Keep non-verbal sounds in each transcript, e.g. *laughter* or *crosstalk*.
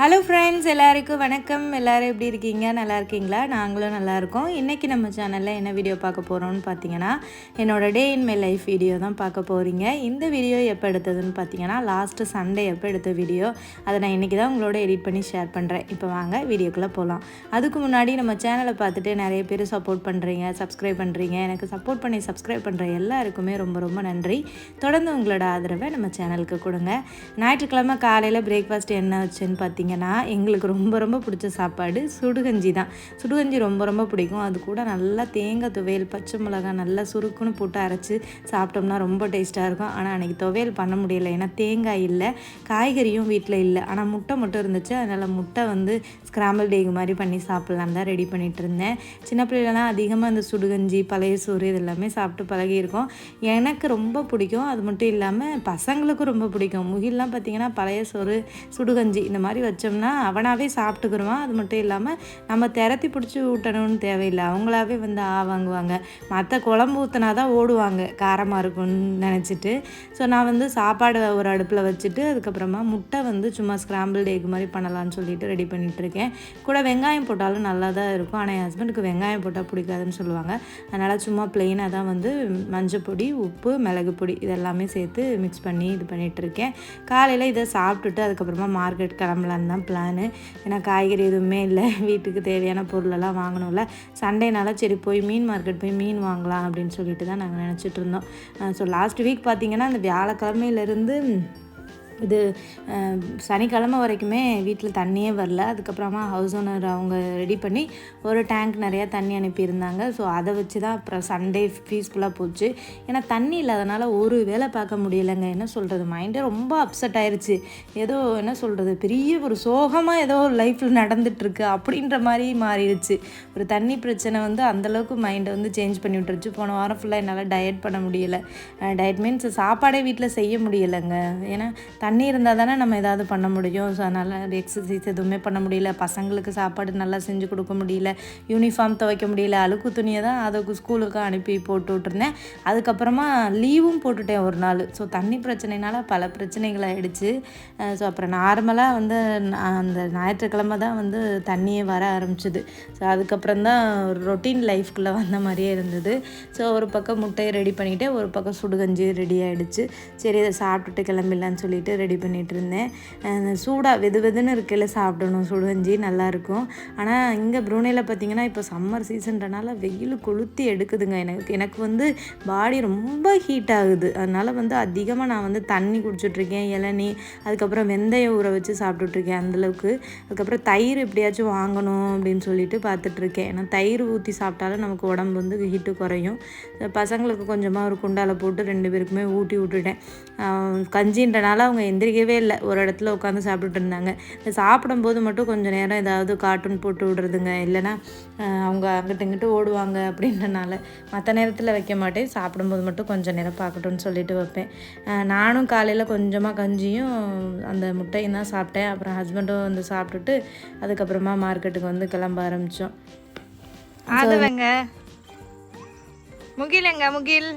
Hello friends எல்லாருக்கும் வணக்கம். எல்லோரும் எப்படி இருக்கீங்க? நல்லா இருக்கீங்களா? நாங்களும் நல்லா இருக்கோம். இன்றைக்கி நம்ம சேனலில் என்ன வீடியோ பார்க்க போகிறோம்னு பார்த்தீங்கன்னா என்னோட day in my life video தான் பார்க்க போகிறீங்க இந்த வீடியோ எப்போ எடுத்ததுன்னு பார்த்தீங்கன்னா லாஸ்ட்டு சண்டே எப்போ எடுத்த வீடியோ அதை நான் இன்றைக்கி தான் உங்களோட எடிட் பண்ணி ஷேர் பண்ணுறேன் இப்போ வாங்க வீடியோக்குள்ளே போகலாம் அதுக்கு முன்னாடி நம்ம சேனலை பார்த்துட்டு நிறைய பேர் சப்போர்ட் பண்ணுறீங்க சப்ஸ்கிரைப் பண்ணுறீங்க எனக்கு சப்போர்ட் பண்ணி சப்ஸ்கிரைப் பண்ணுற எல்லாருக்குமே ரொம்ப ரொம்ப நன்றி. தொடர்ந்து உங்களோட ஆதரவை நம்ம சேனலுக்கு கொடுங்க. ஞாயிற்றுக்கிழமை காலையில் பிரேக்ஃபாஸ்ட் என்ன வச்சுன்னு பார்த்தீங்கன்னா எங்களுக்கு ரொம்ப ரொம்ப பிடிச்ச சாப்பாடு சுடுகஞ்சி தான். சுடுகஞ்சி ரொம்ப ரொம்ப பிடிக்கும். அது கூட நல்லா தேங்காய் துவையல் பச்சை மிளகாய் நல்லா சுருக்குன்னு போட்டு அரைச்சி சாப்பிட்டோம்னா ரொம்ப டேஸ்ட்டாக இருக்கும். ஆனால் அன்றைக்கி துவையல் பண்ண முடியல. ஏன்னா தேங்காய் இல்லை காய்கறியும் வீட்டில் இல்லை. ஆனால் முட்டை மட்டும் இருந்துச்சு. அதனால் முட்டை வந்து ஸ்க்ராம்பிள் டேக் மாதிரி பண்ணி சாப்பிட்லான்னு தான் ரெடி பண்ணிகிட்டு இருந்தேன். சின்ன பிள்ளைலாம் அதிகமாக இந்த சுடுகஞ்சி பழைய சோறு இது எல்லாமே சாப்பிட்டு பழகியிருக்கோம். எனக்கு ரொம்ப பிடிக்கும். அது மட்டும் இல்லாமல் பசங்களுக்கும் ரொம்ப பிடிக்கும். முகில்லாம் பார்த்திங்கன்னா பழைய சோறு சுடுகஞ்சி இந்த மாதிரி வச்சு வச்சோம்னா அவனாகவே சாப்பிட்டுக்குருவான். அது மட்டும் இல்லாமல் நம்ம திரத்தி பிடிச்சி ஊட்டணும்னு தேவையில்லை. அவங்களாவே வந்து ஆ வாங்குவாங்க. மற்ற குழம்பு ஊற்றினா தான் ஓடுவாங்க. காரமாக இருக்கும்னு நினச்சிட்டு. ஸோ நான் வந்து சாப்பாடு ஒரு அடுப்பில் வச்சுட்டு அதுக்கப்புறமா முட்டை வந்து சும்மா ஸ்க்ராம்பிள் எக் மாதிரி பண்ணலான்னு சொல்லிட்டு ரெடி பண்ணிகிட்ருக்கேன் கூட வெங்காயம் போட்டாலும் நல்லா தான் இருக்கும். ஆனால் என் ஹஸ்பண்டுக்கு வெங்காயம் போட்டால் பிடிக்காதுன்னு சொல்லுவாங்க. அதனால் சும்மா ப்ளெயினாக தான் வந்து மஞ்சள் பொடி உப்பு மிளகு பொடி இதெல்லாமே சேர்த்து மிக்ஸ் பண்ணி இது பண்ணிகிட்ருக்கேன் காலையில் இதை சாப்பிட்டுட்டு அதுக்கப்புறமா மார்க்கெட் கிளம்பலான்னு தான் பிளானு ஏன்னா காய்கறி எதுவுமே இல்லை. *laughs* வீட்டுக்கு தேவையான பொருளெல்லாம் வாங்கணும்ல. சண்டேனால சரி போய் மீன் மார்க்கெட் போய் மீன் வாங்கலாம் அப்படின்னு சொல்லிட்டு தான் நாங்கள் நினச்சிட்டு இருந்தோம். ஸோ லாஸ்ட் வீக் பார்த்திங்கன்னா அந்த வியாழக்கிழமையிலேருந்து இது சனிக்கிழமை வரைக்குமே வீட்டில் தண்ணியே வரல. அதுக்கப்புறமா ஹவுஸ் ஓனர் அவங்க ரெடி பண்ணி ஒரு டேங்க் நிறையா தண்ணி அனுப்பியிருந்தாங்க. ஸோ அதை வச்சு தான் அப்புறம் சண்டே பீஸ்ஃபுல்லாக போச்சு. ஏன்னா தண்ணி இல்லாதனால ஒரு வேலை பார்க்க முடியலைங்க. என்ன சொல்கிறது மைண்டே ரொம்ப அப்செட் ஆயிடுச்சு ஏதோ என்ன சொல்கிறது பெரிய ஒரு சோகமாக ஏதோ லைஃப்பில் நடந்துட்டுருக்கு அப்படின்ற மாதிரி மாறிடுச்சு. ஒரு தண்ணி பிரச்சனை வந்து அந்தளவுக்கு மைண்டை வந்து சேஞ்ச் பண்ணி விட்டுருச்சு. போன வாரம் ஃபுல்லாக என்னால் டயட் பண்ண முடியலை. டயட் மீன்ஸ் சாப்பாடே வீட்டில் செய்ய முடியலைங்க. ஏன்னா தண்ணி இருந்தால் தானே நம்ம ஏதாவது பண்ண முடியும். ஸோ அதனால் எக்ஸசைஸ் எதுவுமே பண்ண முடியல. பசங்களுக்கு சாப்பாடு நல்லா செஞ்சு கொடுக்க முடியல. யூனிஃபார்ம் துவைக்க முடியல. அழுக்கு துணியை தான் அதை ஸ்கூலுக்கு அனுப்பி போட்டு விட்டுருந்தேன். அதுக்கப்புறமா லீவும் போட்டுட்டேன் ஒரு நாள். ஸோ தண்ணி பிரச்சனைனால பல பிரச்சனைகள் ஆயிடுச்சு. ஸோ அப்புறம் நார்மலாக வந்து நான் அந்த ஞாயிற்றுக்கிழமை தான் வந்து தண்ணியே வர ஆரம்பிச்சுது. ஸோ அதுக்கப்புறம் தான் ஒரு ரொட்டீன் லைஃப்குள்ளே வந்த மாதிரியே இருந்தது. ஸோ ஒரு பக்கம் முட்டையை ரெடி பண்ணிவிட்டு ஒரு பக்கம் சுடுகஞ்சி ரெடி ஆகிடுச்சு சரி இதை சாப்பிட்டுட்டு கிளம்பிடலான்னு சொல்லிட்டு ரெடி பண்ணிகிட்டு இருந்தேன் சூடாக வெது வெதுன்னு இருக்கையில் சாப்பிடணும் சுடுகஞ்சி நல்லாயிருக்கும். ஆனால் இங்கே ப்ரூனேயில் பார்த்தீங்கன்னா இப்போ சம்மர் சீசன்றனால வெயில் கொளுத்தி எடுக்குதுங்க. எனக்கு எனக்கு வந்து பாடி ரொம்ப ஹீட் ஆகுது. அதனால் வந்து அதிகமாக நான் வந்து தண்ணி குடிச்சிட்ருக்கேன் இளநி அதுக்கப்புறம் வெந்தயம் ஊற வச்சு சாப்பிட்டுட்ருக்கேன் அந்தளவுக்கு அதுக்கப்புறம் தயிர் எப்படியாச்சும் வாங்கணும் அப்படின்னு சொல்லிட்டு பார்த்துட்ருக்கேன் ஏன்னா தயிர் ஊற்றி சாப்பிட்டாலும் நமக்கு உடம்பு வந்து ஹீட்டு குறையும். பசங்களுக்கு கொஞ்சமாக ஒரு குண்டால போட்டு ரெண்டு பேருக்குமே ஊட்டி விட்டுட்டேன். கஞ்சின்றனால அவங்க எந்திரிக்கவே இல்லை. ஒரு இடத்துல உட்காந்து சாப்பிட்டுட்டு இருந்தாங்க. இந்த சாப்பிடும்போது மட்டும் கொஞ்சம் நேரம் ஏதாவது கார்ட்டூன் போட்டு விடுறதுங்க. இல்லைன்னா அவங்க அங்கிட்டு இங்கிட்டு ஓடுவாங்க அப்படின்றனால மற்ற நேரத்தில் வைக்க மாட்டேன். சாப்பிடும்போது மட்டும் கொஞ்சம் நேரம் பார்க்கட்டும்னு சொல்லிட்டு வைப்பேன். நானும் காலையில் கொஞ்சமாக கஞ்சியும் அந்த முட்டையும் தான் சாப்பிட்டேன். அப்புறம் ஹஸ்பண்டும் வந்து சாப்பிட்டுட்டு அதுக்கப்புறமா மார்க்கெட்டுக்கு வந்து கிளம்ப ஆரம்பித்தோம் ஆதவங்க. முகில் எங்க முகில்.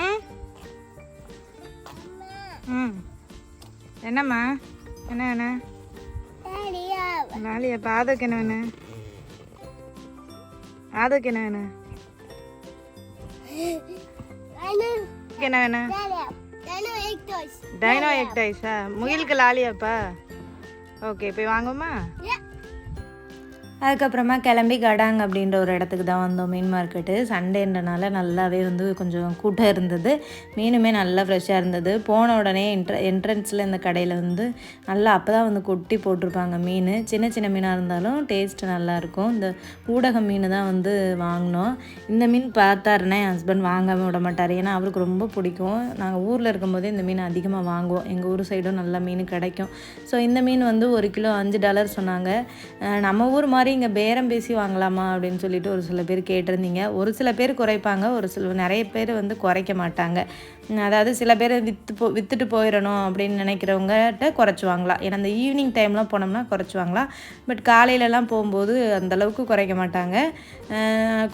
ம்? ம். என்னம்மா? என்ன வேணும் நாளையா இப்போ ஆதோக்கு என்ன வேணும்? ஆதோக்கு என்ன வேணும்? என்ன வேணும்? டைனோ எக் டைஸா முகிலுக்கு லாலியாப்பா? ஓகே போய் வாங்குமா அதுக்கப்புறமா கிளம்பி கடாங் அப்படின்ற ஒரு இடத்துக்கு தான் வந்தோம். மீன் மார்க்கெட்டு சண்டேன்றனால நல்லாவே வந்து கொஞ்சம் கூட்டம் இருந்தது. மீனுமே நல்லா ஃப்ரெஷ்ஷாக இருந்தது. போன உடனே என்ட்ர என்ட்ரன்ஸில் இந்த கடையில் வந்து நல்லா அப்போ தான் வந்து கொட்டி போட்டிருப்பாங்க மீன். சின்ன சின்ன மீனாக இருந்தாலும் டேஸ்ட்டு நல்லாயிருக்கும் இந்த ஊடக மீன் தான் வந்து வாங்கினோம். இந்த மீன் பார்த்தாருன்னா என் ஹஸ்பண்ட் வாங்காமல் விட மாட்டார். ஏன்னா அவருக்கு ரொம்ப பிடிக்கும். நாங்கள் ஊரில் இருக்கும்போதே இந்த மீன் அதிகமாக வாங்குவோம். எங்கள் ஊர் சைடும் நல்ல மீன் கிடைக்கும். ஸோ இந்த மீன் வந்து ஒரு கிலோ அஞ்சு டாலர் சொன்னாங்க. நம்ம ஊர் மாதிரி இங்கே பேரம் பேசி வாங்கலாமா அப்படின்னு சொல்லிட்டு ஒரு சில பேர் கேட்டிருந்தீங்க. ஒரு சில பேர் குறைப்பாங்க ஒரு சில நிறைய பேர் வந்து குறைக்க மாட்டாங்க. அதாவது சில பேர் விற்று போ விற்றுட்டு போயிடணும் அப்படின்னு நினைக்கிறவங்ககிட்ட குறைச்சி வாங்கலாம் ஏன்னா அந்த ஈவினிங் டைம்லாம் போனோம்னா குறைச்சி வாங்கலாம் பட் காலையிலலாம் போகும்போது அந்தளவுக்கு குறைக்க மாட்டாங்க.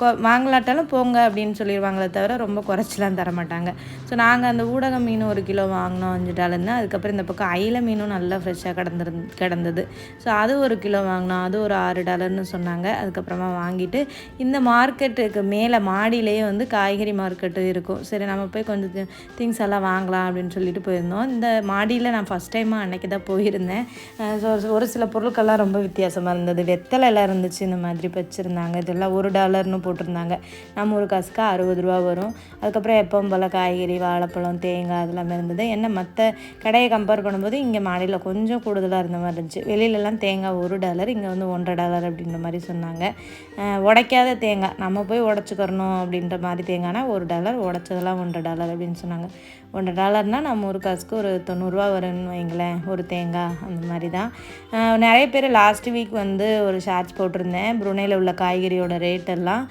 கொ- வாங்கலாட்டாலும் போங்க அப்படின்னு சொல்லிடுவாங்களே தவிர ரொம்ப குறைச்சிலாம் தர மாட்டாங்க. ஸோ நாங்கள் அந்த ஊடக மீன் ஒரு கிலோ வாங்கினோம் அஞ்சு டாலர்னு அதுக்கப்புறம் இந்த பக்கம் அயில மீனும் நல்லா ஃப்ரெஷ்ஷாக கிடந்துரு கிடந்தது. ஸோ அது ஒரு கிலோ வாங்கினோம் அது ஒரு ஆறு டாலர்னு சொன்னாங்க. அதுக்கப்புறமா வாங்கிட்டு இந்த மார்க்கெட்டுக்கு மேலே மாடியிலேயே வந்து காய்கறி மார்க்கெட்டு இருக்கும். சரி நம்ம போய் கொஞ்சம் திங்ஸ் எல்லாம் வாங்கலாம் அப்படின்னு சொல்லிட்டு போயிருந்தோம். இந்த மாடியில் நான் ஃபஸ்ட் டைமாக அன்னைக்கு தான் போயிருந்தேன். ஸோ ஒரு சில பொருட்கள்லாம் ரொம்ப வித்தியாசமாக இருந்தது. வெத்தலை எல்லாம் இருந்துச்சு இந்த மாதிரி வச்சுருந்தாங்க. இதெல்லாம் ஒரு டாலர்னு போட்டிருந்தாங்க. நம்ம ஒரு காசுக்கு அறுபது ரூபா வரும். அதுக்கப்புறம் எப்பவும் போல் காய்கறி வாழைப்பழம் தேங்காய் அதெல்லாமே இருந்தது. என்ன மற்ற கடையை கம்பேர் பண்ணும்போது இங்கே மாடியில் கொஞ்சம் கூடுதலாக இருந்த மாதிரி இருந்துச்சு. வெளியிலலாம் தேங்காய் ஒரு டாலர் இங்கே வந்து ஒன்றரை டாலர் அப்படின்ற மாதிரி சொன்னாங்க. உடைக்காத தேங்காய். நம்ம போய் உடச்சிக்கிறணும் அப்படின்ற மாதிரி தேங்காய்னா ஒரு டாலர் உடச்சதெல்லாம் ஒன்றரை டாலர் அப்படின்னு சொன்னாங்க. ஒன்றரை டாலர்னால் நம்ம ஒரு காசுக்கு ஒரு தொண்ணூறுரூவா வரும்னு வைங்களேன் ஒரு தேங்காய் அந்த மாதிரி தான் நிறைய பேர் லாஸ்ட் வீக் வந்து ஒரு ஷார்ட்ஸ் போட்டிருந்தேன். புருனேல உள்ள காய்கறியோட ரேட்டெல்லாம்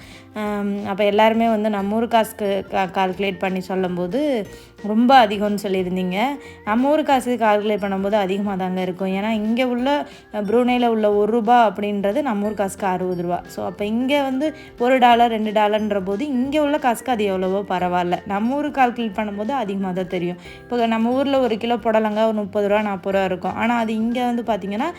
அப்போ எல்லாருமே வந்து நம்ம ஊர் காசுக்கு கால்குலேட் பண்ணி சொல்லும்போது ரொம்ப அதிகம்னு சொல்லியிருந்தீங்க. நம்ம ஊர் காசுக்கு கால்குலேட் பண்ணும்போது அதிகமாக தாங்க இருக்கும். ஏன்னா இங்கே உள்ள ப்ரூனேயில் உள்ள ஒரு ரூபா அப்படின்றது நம்ம ஊர் காசுக்கு அறுபது ரூபா. ஸோ அப்போ இங்கே வந்து ஒரு டாலர் ரெண்டு டாலர்ன்ற போது இங்கே உள்ள காசுக்கு அது எவ்வளவோ பரவாயில்ல. நம்ம ஊர் கால்குலேட் பண்ணும்போது அதிகமாக தான் தெரியும். இப்போ நம்ம ஊரில் ஒரு கிலோ புடலங்காய் ஒரு முப்பது ரூபா நாற்பது ரூபா இருக்கும். ஆனால் அது இங்கே வந்து பார்த்திங்கன்னா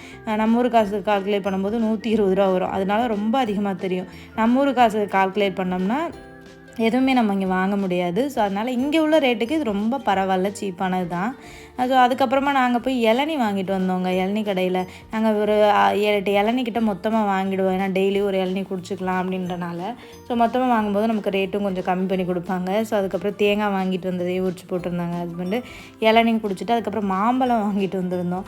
நம்ம ஊர் காசுக்கு கால்குலேட் பண்ணும்போது நூற்றி இருபது ரூபா வரும். அதனால ரொம்ப அதிகமாக தெரியும். நம்ம ஊர் காசுக்கு கால்குலேட் பண்ணோம்னா எதுவுமே நம்ம இங்கே வாங்க முடியாது. ஸோ அதனால் இங்கே உள்ள ரேட்டுக்கு இது ரொம்ப பரவாயில்ல சீப்பானது தான் ஸோ அதுக்கப்புறமா நாங்கள் போய் இளநி வாங்கிட்டு வந்தோங்க இளநி கடையில். நாங்கள் ஒரு ஏழு எட்டு இளநி கிட்ட மொத்தமாக வாங்கிடுவோம். ஏன்னா டெய்லி ஒரு இளநி குடிச்சிக்கலாம் அப்படின்றனால. ஸோ மொத்தமாக வாங்கும்போது நமக்கு ரேட்டும் கொஞ்சம் கம்மி பண்ணி கொடுப்பாங்க. ஸோ அதுக்கப்புறம் தேங்காய் வாங்கிட்டு வந்ததே உரிச்சு போட்டிருந்தாங்க ஹஸ்பண்டு இளநி குடிச்சிட்டு அதுக்கப்புறம் மாம்பழம் வாங்கிட்டு வந்திருந்தோம்.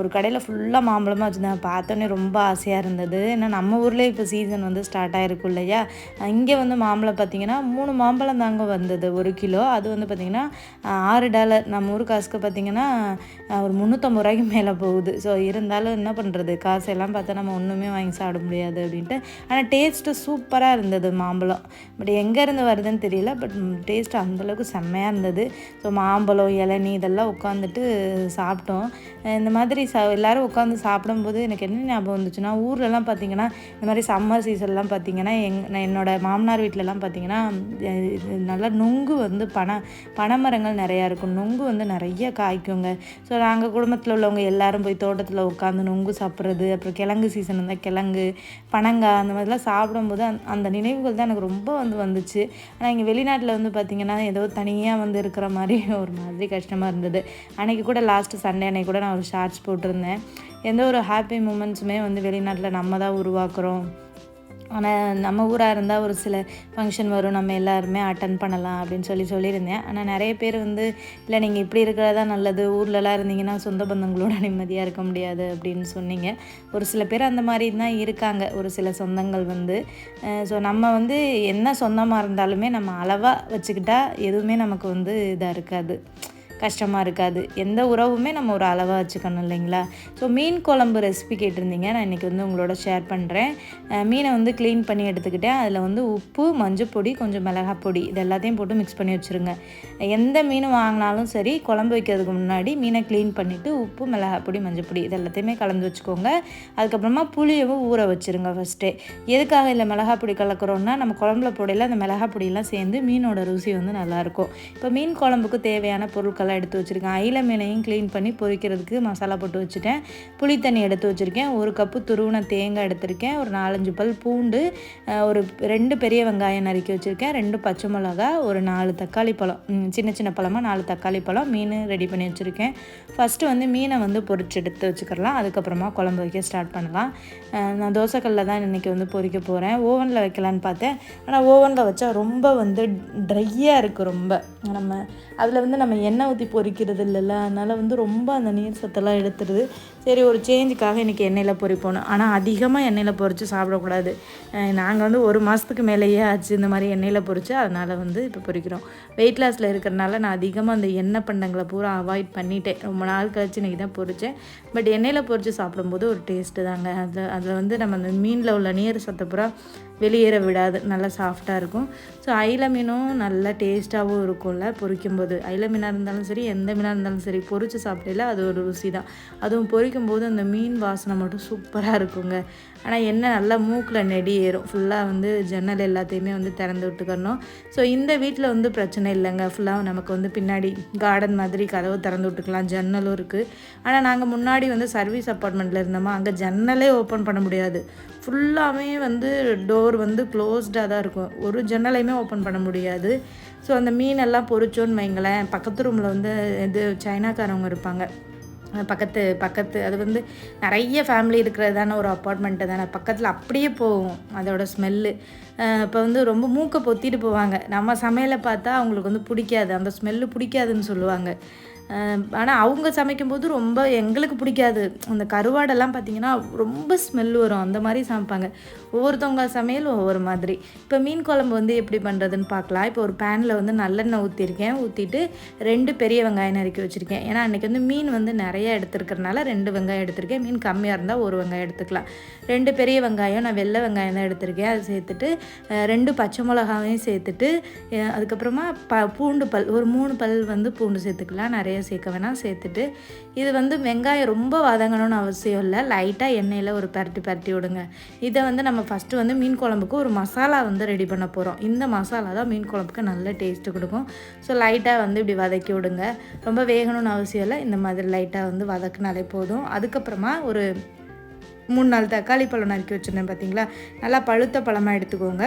ஒரு கடையில் ஃபுல்லாக மாம்பழமாக வச்சுருந்தாங்க. பார்த்தோன்னே ரொம்ப ஆசையாக இருந்தது. ஏன்னா நம்ம ஊர்லேயே இப்போ சீசன் வந்து ஸ்டார்ட் ஆகிருக்கும் இல்லையா? இங்கே வந்து மாம்பழம் பார்த்திங்கன்னா மூணு மாம்பழம் தாங்க வந்தது ஒரு கிலோ. அது வந்து பார்த்திங்கன்னா ஆறு டாலர். நம்ம ஊர் காசுக்கு பார்த்திங்கன்னா ஒரு முந்நூற்றம்பது ரூபாய்க்கு மேலே போகுது. ஸோ இருந்தாலும் என்ன பண்ணுறது காசெல்லாம் பார்த்தா நம்ம ஒன்றுமே வாங்கி சாப்பிட முடியாது அப்படின்ட்டு. ஆனால் டேஸ்ட்டு சூப்பராக இருந்தது மாம்பழம். பட் எங்கேருந்து வருதுன்னு தெரியல. பட் டேஸ்ட் அந்தளவுக்கு செம்மையாக இருந்தது. ஸோ மாம்பழம் இளநீ இதெல்லாம் உட்காந்துட்டு சாப்பிட்டோம். இந்த மாதிரி ச எல்லோரும் உட்காந்து சாப்பிடும்போது எனக்கு என்ன ஞாபகம் வந்துச்சுன்னா ஊர்லலாம் பார்த்தீங்கன்னா இந்த மாதிரி சம்மர் சீசன்லாம் பார்த்தீங்கன்னா எங் நான் என்னோடய மாமனார் வீட்டிலலாம் பார்த்திங்கன்னா நல்லா நுங்கு வந்து பனை பனைமரங்கள் நிறையா இருக்கும். நுங்கு வந்து நிறைய காய்க்குங்க. ஸோ நாங்கள் குடும்பத்தில் உள்ளவங்க எல்லாரும் போய் தோட்டத்தில் உட்காந்து நுங்கு சாப்பிட்றது அப்புறம் கிழங்கு சீசன் இருந்தால் கிழங்கு பனங்காய் அந்த மாதிரிலாம் சாப்பிடும்போது அந்த அந்த நினைவுகள் தான் எனக்கு ரொம்ப வந்து வந்துச்சு. ஆனால் இங்கே வெளிநாட்டில் வந்து பார்த்திங்கன்னா ஏதோ தனியாக வந்து இருக்கிற மாதிரி *laughs* ஒரு மாதிரி கஷ்டமாக இருந்தது. அன்னைக்கு கூட லாஸ்ட்டு சண்டே அன்னைக்கு கூட நான் ஒரு ஷார்ட்ஸ் போட்டிருந்தேன். எந்த ஒரு ஹாப்பி மூமெண்ட்ஸுமே வந்து வெளிநாட்டில் நம்ம தான் உருவாக்குறோம். ஆனால் நம்ம ஊராக இருந்தால் ஒரு சில ஃபங்க்ஷன் வரும். நம்ம எல்லாருமே அட்டன் பண்ணலாம் அப்படின்னு சொல்லி சொல்லியிருந்தேன். ஆனால் நிறைய பேர் வந்து இல்லை நீங்கள் இப்படி இருக்கிறதா நல்லது. ஊர்லலாம் இருந்தீங்கன்னா சொந்த பந்தங்களோட நிம்மதியாக இருக்க முடியாது அப்படின்னு சொன்னீங்க. ஒரு சில பேர் அந்த மாதிரி தான் இருக்காங்க. ஒரு சில சொந்தங்கள் வந்து ஸோ நம்ம வந்து என்ன சொந்தமாக இருந்தாலுமே நம்ம அளவாக வச்சுக்கிட்டா எதுவுமே நமக்கு வந்து இதாக இருக்காது. கஷ்டமாக இருக்காது. எந்த உறவுமே நம்ம ஒரு அளவாக வச்சுக்கணும் இல்லைங்களா? ஸோ மீன் குழம்பு ரெசிபி கேட்டிருந்தீங்க. நான் இன்றைக்கி வந்து உங்களோட ஷேர் பண்ணுறேன் மீனை வந்து க்ளீன் பண்ணி எடுத்துக்கிட்டேன். அதில் வந்து உப்பு மஞ்சள் பொடி கொஞ்சம் மிளகாய் பொடி இது எல்லாத்தையும் போட்டு மிக்ஸ் பண்ணி வச்சுருங்க. எந்த மீன் வாங்கினாலும் சரி குழம்பு வைக்கிறதுக்கு முன்னாடி மீனை க்ளீன் பண்ணிவிட்டு உப்பு மிளகாய் பொடி மஞ்சள் பொடி இது எல்லாத்தையுமே கலந்து வச்சுக்கோங்க. அதுக்கப்புறமா புளியவும் ஊற வச்சுருங்க ஃபஸ்ட்டே எதுக்காக இல்லை மிளகாய் பொடி கலக்கிறோன்னா நம்ம குழம்புல பொடியில் அந்த மிளகாய் பொடியெல்லாம் சேர்ந்து மீனோட ருசி வந்து நல்லாயிருக்கும் இப்போ மீன் குழம்புக்கு தேவையான பொருட்கள் மசாலா எடுத்து வச்சுருக்கேன். அயில மீனையும் க்ளீன் பண்ணி பொரிக்கிறதுக்கு மசாலா போட்டு வச்சுட்டேன். புளி தண்ணி எடுத்து வச்சுருக்கேன். ஒரு கப்பு துருவின தேங்காய் எடுத்திருக்கேன். ஒரு நாலஞ்சு பல் பூண்டு ஒரு ரெண்டு பெரிய வெங்காயம் நறுக்கி வச்சுருக்கேன். ரெண்டு பச்சை மிளகா ஒரு நாலு தக்காளி பழம் சின்ன சின்ன பழமாக நாலு தக்காளி பழம் மீன் ரெடி பண்ணி வச்சுருக்கேன். ஃபஸ்ட்டு வந்து மீனை வந்து பொரிச்சு எடுத்து வச்சுக்கலாம் அதுக்கப்புறமா குழம்பு வைக்க ஸ்டார்ட் பண்ணலாம். நான் தோசைக்கல்லில் தான் இன்றைக்கி வந்து பொரிக்க போகிறேன் ஓவனில் வைக்கலான்னு பார்த்தேன். ஆனால் ஓவனில் வச்சா ரொம்ப வந்து ட்ரையாக இருக்குது ரொம்ப. நம்ம அதில் வந்து நம்ம எண்ணெய் ஊற்றி பொரிக்கிறது இல்லைல்ல அதனால் வந்து ரொம்ப அந்த நீர் சத்தெல்லாம் எடுத்துடுது. சரி ஒரு சேஞ்சுக்காக இன்றைக்கி எண்ணெயில் பொறிப்போணும் ஆனால் அதிகமாக எண்ணெயில் பொறிச்சு சாப்பிடக்கூடாது. நாங்கள் வந்து ஒரு மாதத்துக்கு மேலேயே ஆச்சு இந்த மாதிரி எண்ணெயில் பொரித்து அதனால் வந்து இப்போ பொரிக்கிறோம் வெயிட் லாஸில் இருக்கிறனால நான் அதிகமாக அந்த எண்ணெய் பண்டங்களை பூரா அவாய்ட் பண்ணிட்டேன். ரொம்ப நாள் கழிச்சு இன்றைக்கி தான் பொரித்தேன் பட் எண்ணெயில் பொறிச்சு சாப்பிடும்போது ஒரு டேஸ்ட்டு தாங்க. அதில் அதில் வந்து நம்ம அந்த மீனில் உள்ள நீர் சத்தை பூரா வெளியேற விடாது. நல்லா சாஃப்டாக இருக்கும். ஸோ அயில மீனும் நல்லா டேஸ்ட்டாகவும் இருக்கும்ல பொரிக்கும் போது அயில மீனாக இருந்தாலும் சரி எந்த மீனாக இருந்தாலும் சரி பொறிச்சு சாப்பிடல அது ஒரு ருசி தான் அதுவும் பொறிக்க போது அந்த மீன் வாசனை மட்டும் சூப்பராக இருக்குங்க. ஆனால் என்ன நல்லா மூக்கில் நெடி ஏறும். ஃபுல்லாக வந்து ஜன்னல் எல்லாத்தையுமே வந்து திறந்து விட்டுக்கணும். ஸோ இந்த வீட்டில் வந்து பிரச்சனை இல்லைங்க. ஃபுல்லாக நமக்கு வந்து பின்னாடி கார்டன் மாதிரி கதவு திறந்து விட்டுக்கலாம். ஜன்னலும் இருக்குது ஆனால் நாங்கள் முன்னாடி வந்து சர்வீஸ் அப்பார்ட்மெண்ட்டில் இருந்தோமா அங்கே ஜன்னலே ஓப்பன் பண்ண முடியாது. ஃபுல்லாகவே வந்து டோர் வந்து க்ளோஸ்டாக தான் இருக்கும். ஒரு ஜன்னலையுமே ஓப்பன் பண்ண முடியாது. ஸோ அந்த மீனெல்லாம் பொரிச்சோன்னு வைங்களேன். பக்கத்து ரூமில் வந்து இது சைனாக்காரவங்க இருப்பாங்க. பக்கத்து பக்கத்து அது வந்து நிறைய ஃபேமிலி இருக்கிறது தானே ஒரு அப்பார்ட்மெண்ட்டு தானே. பக்கத்தில் அப்படியே போகும் அதோட ஸ்மெல்லு இப்போ வந்து ரொம்ப மூக்கை பொத்திட்டு போவாங்க. நம்ம சமையலை பார்த்தா அவங்களுக்கு வந்து பிடிக்காது. அந்த ஸ்மெல்லு பிடிக்காதுன்னு சொல்லுவாங்க. ஆனால் அவங்க சமைக்கும்போது ரொம்ப எங்களுக்கு பிடிக்காது. அந்த கருவாடெல்லாம் பார்த்திங்கன்னா ரொம்ப ஸ்மெல் வரும். அந்த மாதிரி சமைப்பாங்க. ஒவ்வொருத்தவங்க சமையல் ஒவ்வொரு மாதிரி. இப்போ மீன் குழம்பு வந்து எப்படி பண்ணுறதுன்னு பார்க்கலாம் இப்போ ஒரு பேனில் வந்து நல்லெண்ணெய் ஊற்றிருக்கேன் ஊற்றிட்டு ரெண்டு பெரிய வெங்காயம் நறுக்கி வச்சுருக்கேன். ஏன்னா அன்றைக்கி வந்து மீன் வந்து நிறைய எடுத்துருக்கறனால ரெண்டு வெங்காயம் எடுத்திருக்கேன். மீன் கம்மியாக இருந்தால் ஒரு வெங்காயம் எடுத்துக்கலாம். ரெண்டு பெரிய வெங்காயம் நான் வெள்ளை வெங்காயம் தான் எடுத்திருக்கேன். அதை சேர்த்துட்டு ரெண்டு பச்சை மிளகாவையும் சேர்த்துட்டு அதுக்கப்புறமா ப பூண்டு பல் ஒரு மூணு பல் வந்து பூண்டு சேர்த்துக்கலாம். நிறைய நிறைய சேர்க்க வேணாம் சேர்த்துட்டு. இது வந்து வெங்காயம் ரொம்ப வதங்கணும்னு அவசியம் இல்லை. லைட்டாக எண்ணெயில் ஒரு பரட்டி பரட்டி விடுங்க. இதை வந்து நம்ம ஃபஸ்ட்டு வந்து மீன் குழம்புக்கு ஒரு மசாலா வந்து ரெடி பண்ண போகிறோம் இந்த மசாலா தான் மீன் குழம்புக்கு நல்ல டேஸ்ட்டு கொடுக்கும். ஸோ லைட்டாக வந்து இப்படி வதக்கி விடுங்க. ரொம்ப வேகணும்னு அவசியம் இல்லை. இந்த மாதிரி லைட்டாக வந்து வதக்குனாலே போதும். அதுக்கப்புறமா ஒரு மூணு நாள் தக்காளி பழம் நறுக்கி வச்சுருந்தேன் பார்த்தீங்களா நல்லா பழுத்த பழமாக எடுத்துக்கோங்க.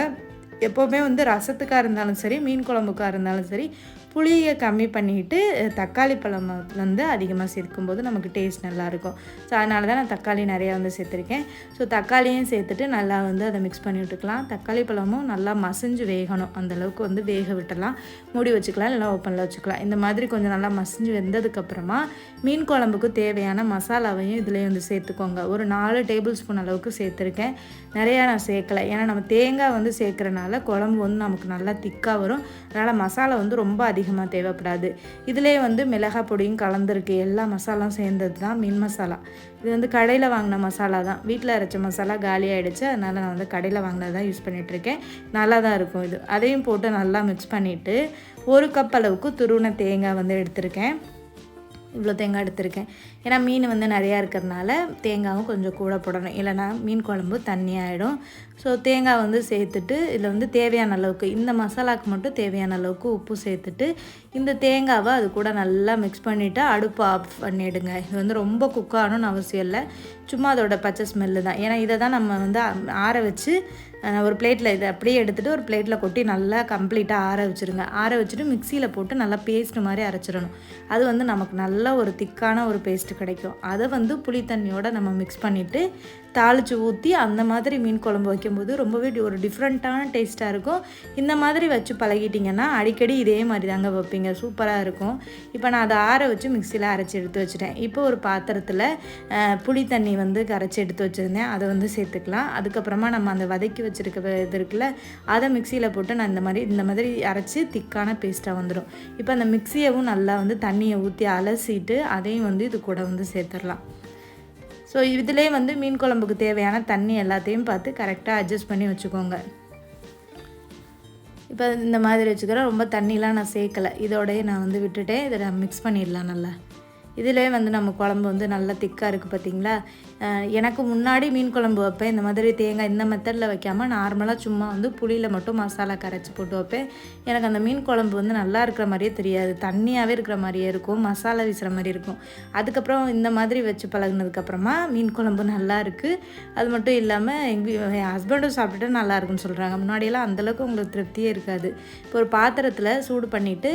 எப்போவுமே வந்து ரசத்துக்காக இருந்தாலும் சரி மீன் குழம்புக்காக இருந்தாலும் சரி புளியை கம்மி பண்ணிவிட்டு தக்காளி பழம் வந்து அதிகமாக சேர்க்கும்போது நமக்கு டேஸ்ட் நல்லாயிருக்கும். ஸோ அதனால தான் நான் தக்காளி நிறையா வந்து சேர்த்துருக்கேன். ஸோ தக்காளியும் சேர்த்துட்டு நல்லா வந்து அதை மிக்ஸ் பண்ணி விட்டுக்கலாம். தக்காளி பழமும் நல்லா மசிஞ்சு வேகணும். அந்தளவுக்கு வந்து வேக விட்டலாம் மூடி வச்சுக்கலாம் இல்லை ஓப்பனில் வச்சுக்கலாம். இந்த மாதிரி கொஞ்சம் நல்லா மசிஞ்சு வெந்ததுக்கப்புறமா மீன் குழம்புக்கு தேவையான மசாலாவையும் இதுலேயும் வந்து சேர்த்துக்கோங்க. ஒரு நாலு டேபிள் ஸ்பூன் அளவுக்கு சேர்த்துருக்கேன். நிறையா நான் சேர்க்கலை. ஏன்னா நம்ம தேங்காய் வந்து சேர்க்குறனால குழம்பு வந்து நமக்கு நல்லா திக்காக வரும். அதனால் மசாலா வந்து ரொம்ப அதிகம் அதிகமாக தேவைப்படாது. இதிலே வந்து மிளகாய் பொடியும் கலந்துருக்கு. எல்லா மசாலாவும் சேர்ந்தது தான் மீன் மசாலா. இது வந்து கடையில் வாங்கின மசாலா தான். வீட்டில் அரைச்ச மசாலா காலியாகிடுச்சு அதனால் நான் வந்து கடையில் வாங்கினது தான் யூஸ் பண்ணிகிட்ருக்கேன் நல்லா தான் இருக்கும் இது. அதையும் போட்டு நல்லா மிக்ஸ் பண்ணிவிட்டு ஒரு கப் அளவுக்கு துருவின தேங்காய் வந்து எடுத்திருக்கேன். இவ்வளோ தேங்காய் எடுத்திருக்கேன். ஏன்னா மீன் வந்து நிறையா இருக்கிறதுனால தேங்காயும் கொஞ்சம் கூட போடணும். இல்லைனா மீன் குழம்பு தண்ணி ஆகிடும் ஸோ தேங்காய் வந்து சேர்த்துட்டு இதில் வந்து தேவையான அளவுக்கு இந்த மசாலாவுக்கு மட்டும் தேவையான அளவுக்கு உப்பு சேர்த்துட்டு இந்த தேங்காவை அது கூட நல்லா மிக்ஸ் பண்ணிவிட்டு அடுப்பு ஆஃப் பண்ணிவிடுங்க இது வந்து ரொம்ப குக் ஆகணும்னு அவசியம் இல்லை. சும்மா அதோட பச்சை ஸ்மெல்லு தான். ஏன்னா இதை தான் நம்ம வந்து ஆற வச்சு ஒரு பிளேட்டில் இதை அப்படியே எடுத்துகிட்டு ஒரு பிளேட்டில் கொட்டி நல்லா கம்ப்ளீட்டாக ஆற வச்சுருங்க. ஆற வச்சுட்டு மிக்சியில் போட்டு நல்லா பேஸ்ட்டு மாதிரி அரைச்சிடணும். அது வந்து நமக்கு நல்ல ஒரு திக்கான ஒரு பேஸ்ட்டு கிடைக்கும். அதை வந்து புளித்தண்ணியோடு நம்ம மிக்ஸ் பண்ணிவிட்டு தாளித்து ஊற்றி அந்த மாதிரி மீன் குழம்பு வைக்கும்போது ரொம்பவே ஒரு டிஃப்ரெண்ட்டான டேஸ்ட்டாக இருக்கும். இந்த மாதிரி வச்சு பழகிட்டிங்கன்னா அடிக்கடி இதே மாதிரி தாங்க வைப்பீங்க. சூப்பராக இருக்கும். இப்போ நான் அதை ஆற வச்சு மிக்சியில் அரைச்சி எடுத்து வச்சுட்டேன். இப்போ ஒரு பாத்திரத்தில் புளி தண்ணி வந்து கரைச்சி எடுத்து வச்சுருந்தேன். அதை வந்து சேர்த்துக்கலாம். அதுக்கப்புறமா நம்ம அந்த வதக்கி வச்சுருக்க இது இருக்குல்ல அதை மிக்சியில் போட்டு நான் இந்த மாதிரி இந்த மாதிரி அரைச்சி திக்கான பேஸ்ட்டாக வந்துடும் இப்போ அந்த மிக்சியவும் நல்லா வந்து தண்ணியை ஊற்றி அலசிட்டு அதையும் வந்து இது கூட வந்து சேர்த்துடலாம். ஸோ இதிலே வந்து மீன் குழம்புக்கு தேவையான தண்ணி எல்லாத்தையும் பார்த்து கரெக்டாக அட்ஜஸ்ட் பண்ணி வச்சுக்கோங்க. இப்போ இந்த மாதிரி வச்சுக்கிறேன். ரொம்ப தண்ணிலாம் நான் சேர்க்கலை. இதோடய நான் வந்து விட்டுட்டேன். இதை நான் மிக்ஸ் பண்ணிடலாம் நல்லா. இதிலே வந்து நம்ம குழம்பு வந்து நல்லா திக்காக இருக்குது பார்த்திங்களா எனக்கு முன்னாடி மீன் குழம்பு வைப்பேன். இந்த மாதிரி தேங்காய் இந்த மெத்தடில் வைக்காமல் நார்மலாக சும்மா வந்து புளியில் மட்டும் மசாலா கரைச்சி போட்டு வைப்பேன். எனக்கு அந்த மீன் குழம்பு வந்து நல்லா இருக்கிற மாதிரியே தெரியாது. தண்ணியாகவே இருக்கிற மாதிரியே இருக்கும். மசாலா வீசுகிற மாதிரி இருக்கும். அதுக்கப்புறம் இந்த மாதிரி வச்சு பழகினதுக்கப்புறமா மீன் குழம்பு நல்லா இருக்குது அது மட்டும் இல்லாமல் எங்கள் என் ஹஸ்பண்டும் சாப்பிட்டுட்டு நல்லா இருக்குன்னு சொல்கிறாங்க முன்னாடியெல்லாம் அந்தளவுக்கு உங்களுக்கு திருப்தியே இருக்காது. இப்போ ஒரு பாத்திரத்தில் சூடு பண்ணிவிட்டு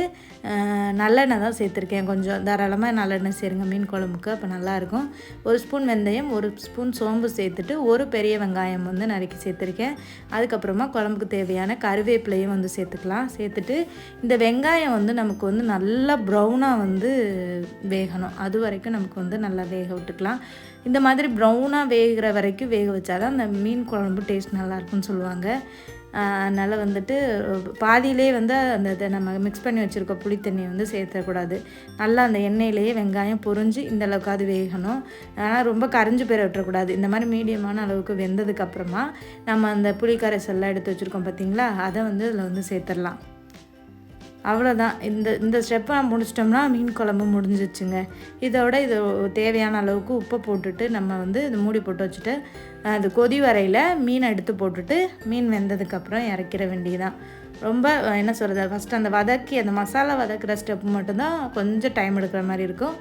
நல்லெண்ணெய் தான் சேர்த்துருக்கேன். கொஞ்சம் தாராளமாக நல்லெண்ணெய் சேருங்க மீன் குழம்புக்கு அப்போ நல்லாயிருக்கும். ஒரு ஸ்பூன் வெந்தயம் ஒரு ஸ்பூன் சோம்பு சேர்த்துட்டு ஒரு பெரிய வெங்காயம் வந்து நறுக்கி சேர்த்துருக்கேன். அதுக்கப்புறமா குழம்புக்கு தேவையான கருவேப்பிலையும் வந்து சேர்த்துக்கலாம். சேர்த்துட்டு இந்த வெங்காயம் வந்து நமக்கு வந்து நல்லா ப்ரௌனாக வந்து வேகணும். அது வரைக்கும் நமக்கு வந்து நல்லா வேக விட்டுக்கலாம். இந்த மாதிரி ப்ரௌனாக வேகிற வரைக்கும் வேக வச்சா தான் அந்த மீன் குழம்பு டேஸ்ட் நல்லாயிருக்குன்னு சொல்லுவாங்க. அதனால் வந்துட்டு பாதியிலே வந்து அந்த இதை நம்ம மிக்ஸ் பண்ணி வச்சுருக்க புளி தண்ணியை வந்து சேர்த்தக்கூடாது நல்லா அந்த எண்ணெயிலேயே வெங்காயம் பொறிஞ்சு இந்த அளவுக்கு அது வேகணும். ஆனால் ரொம்ப கரைஞ்சி போய் விட்டுறக்கூடாது. இந்த மாதிரி மீடியமான அளவுக்கு வெந்ததுக்கப்புறமா நம்ம அந்த புளி கரைசல்லாம் எடுத்து வச்சுருக்கோம் பார்த்திங்களா அதை வந்து அதில் வந்து சேர்த்துடலாம். அவ்வளோதான் இந்த இந்த ஸ்டெப்பை முடிச்சிட்டோம்னா மீன் குழம்பு முடிஞ்சிச்சுங்க. இதோட இது தேவையான அளவுக்கு உப்பை போட்டுட்டு நம்ம வந்து இது மூடி போட்டு வச்சுட்டு அது கொதி வரையில் மீனை எடுத்து போட்டுட்டு மீன் வெந்ததுக்கப்புறம் இறக்கிற வேண்டியதான் ரொம்ப என்ன சொல்கிறது ஃபஸ்ட்டு அந்த வதக்கி அந்த மசாலா வதக்குற ஸ்டெப் மட்டும்தான் கொஞ்சம் டைம் எடுக்கிற மாதிரி இருக்கும்.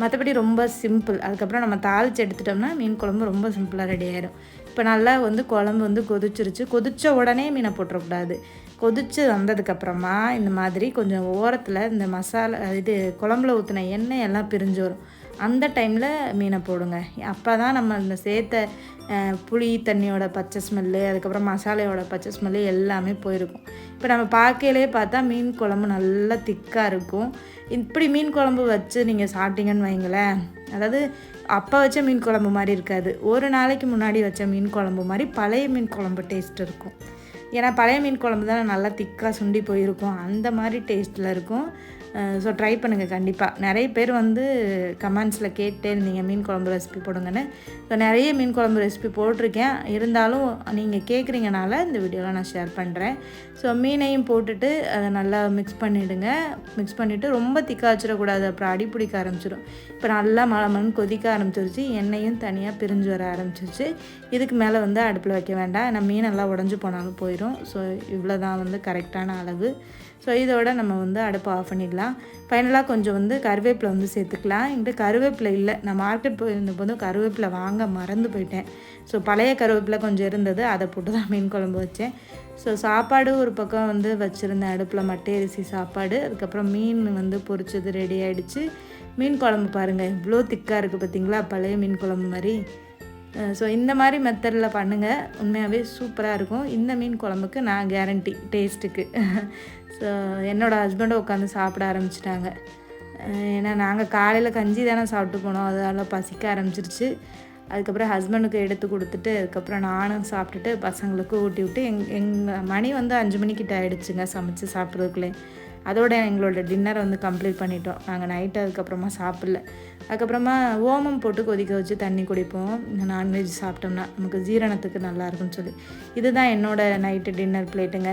மற்றபடி ரொம்ப சிம்பிள் அதுக்கப்புறம் நம்ம தாளித்து எடுத்துட்டோம்னா மீன் குழம்பு ரொம்ப சிம்பிளாக ரெடி ஆயிடும் இப்போ நல்லா வந்து குழம்பு வந்து கொதிச்சிருச்சு. கொதித்த உடனே மீனை போட்டுறக்கூடாது. கொதித்து வந்ததுக்கப்புறமா இந்த மாதிரி கொஞ்சம் ஓரத்தில் இந்த மசாலா இது குழம்புல ஊற்றின எண்ணெய் எல்லாம் பிரிஞ்சு வரும். அந்த டைமில் மீனை போடுங்க. அப்போ தான் நம்ம இந்த சேர்த்த புளி தண்ணியோட பச்சை ஸ்மெல்லு அதுக்கப்புறம் மசாலையோட பச்சை ஸ்மெல்லு எல்லாமே போயிருக்கும். இப்போ நம்ம பார்க்கையிலே பார்த்தா மீன் குழம்பு நல்லா திக்காக இருக்கும். இப்படி மீன் குழம்பு வச்சு நீங்கள் சாப்பிட்டீங்கன்னு வைங்களேன். அதாவது அப்போ வச்ச மீன் குழம்பு மாதிரி இருக்காது. ஒரு நாளைக்கு முன்னாடி வச்ச மீன் குழம்பு மாதிரி பழைய மீன் குழம்பு டேஸ்ட் இருக்கும். ஏன்னா பழைய மீன் குழம்பு தானே நல்லா திக்காக சுண்டி போயிருக்கும். அந்த மாதிரி டேஸ்ட்டில் இருக்கும். ஸோ ட்ரை பண்ணுங்கள் கண்டிப்பாக நிறைய பேர் வந்து கமெண்ட்ஸில் கேட்டே இருந்தீங்க மீன் குழம்பு ரெசிபி போடுங்கன்னு. ஸோ நிறைய மீன் குழம்பு ரெசிபி போட்டிருக்கேன். இருந்தாலும் நீங்கள் கேட்குறீங்கனால இந்த வீடியோவில் நான் ஷேர் பண்ணுறேன் ஸோ மீனையும் போட்டுட்டு அதை நல்லா மிக்ஸ் பண்ணிவிடுங்க மிக்ஸ் பண்ணிவிட்டு ரொம்ப திக்க வச்சிடக்கூடாது. அப்புறம் அடி பிடிக்க ஆரம்பிச்சிடும் இப்போ நல்லா மழை மண் கொதிக்க ஆரம்பிச்சிருச்சு. எண்ணெயும் தனியாக பிரிஞ்சு வர ஆரம்பிச்சிருச்சு. இதுக்கு மேலே வந்து அடுப்பில் வைக்க வேண்டாம். ஏன்னா நல்லா உடஞ்சி போனாலும் போயிடும் ஸோ இவ்வளோ தான் வந்து கரெக்டான அளவு. ஸோ இதோட நம்ம வந்து அடுப்பை ஆஃப் பண்ணிடலாம். ஃபைனலாக கொஞ்சம் வந்து கருவேப்பிலை வந்து சேர்த்துக்கலாம். என்கிட்ட கருவேப்பிலை இல்லை நான் மார்க்கெட் போயிருந்த போதும் கருவேப்பிலை வாங்க மறந்து போயிட்டேன். ஸோ பழைய கருவேப்பிலை கொஞ்சம் இருந்தது அதை போட்டு தான் மீன் குழம்பு வச்சேன். ஸோ சாப்பாடு ஒரு பக்கம் வந்து வச்சுருந்தேன் அடுப்பில் மட்டை அரிசி சாப்பாடு. அதுக்கப்புறம் மீன் வந்து பொரிச்சது ரெடி ஆகிடுச்சு மீன் குழம்பு பாருங்கள் இவ்வளோ திக்காக இருக்குது பார்த்தீங்களா பழைய மீன் குழம்பு மாதிரி. ஸோ இந்த மாதிரி மெத்தடில் பண்ணுங்கள் உண்மையாகவே சூப்பராக இருக்கும். இந்த மீன் குழம்புக்கு நான் கேரண்டி டேஸ்ட்டுக்கு என்னோடய ஹஸ்பண்டும் உட்காந்து சாப்பிட ஆரம்பிச்சிட்டாங்க. ஏன்னா நாங்கள் காலையில் கஞ்சி தானே சாப்பிட்டு போனோம். அதனால் பசிக்க ஆரம்பிச்சிருச்சு. அதுக்கப்புறம் ஹஸ்பண்டுக்கு எடுத்து கொடுத்துட்டு அதுக்கப்புறம் நானும் சாப்பிட்டுட்டு பசங்களுக்கு ஊட்டி விட்டு எங் எங்கள் மணி வந்து அஞ்சு மணிக்கிட்ட ஆகிடுச்சுங்க சமைச்சு சாப்பிட்றதுக்குள்ளே. அதோட எங்களோட டின்னரை வந்து கம்ப்ளீட் பண்ணிட்டோம். நாங்கள் நைட்டு அதுக்கப்புறமா சாப்பிடல. அதுக்கப்புறமா ஓமம் போட்டு கொதிக்க வச்சு தண்ணி குடிப்போம். நான்வெஜ் சாப்பிட்டோம்னா நமக்கு ஜீரணத்துக்கு நல்லாயிருக்கும்னு சொல்லி. இதுதான் என்னோடய நைட்டு டின்னர் பிளேட்டுங்க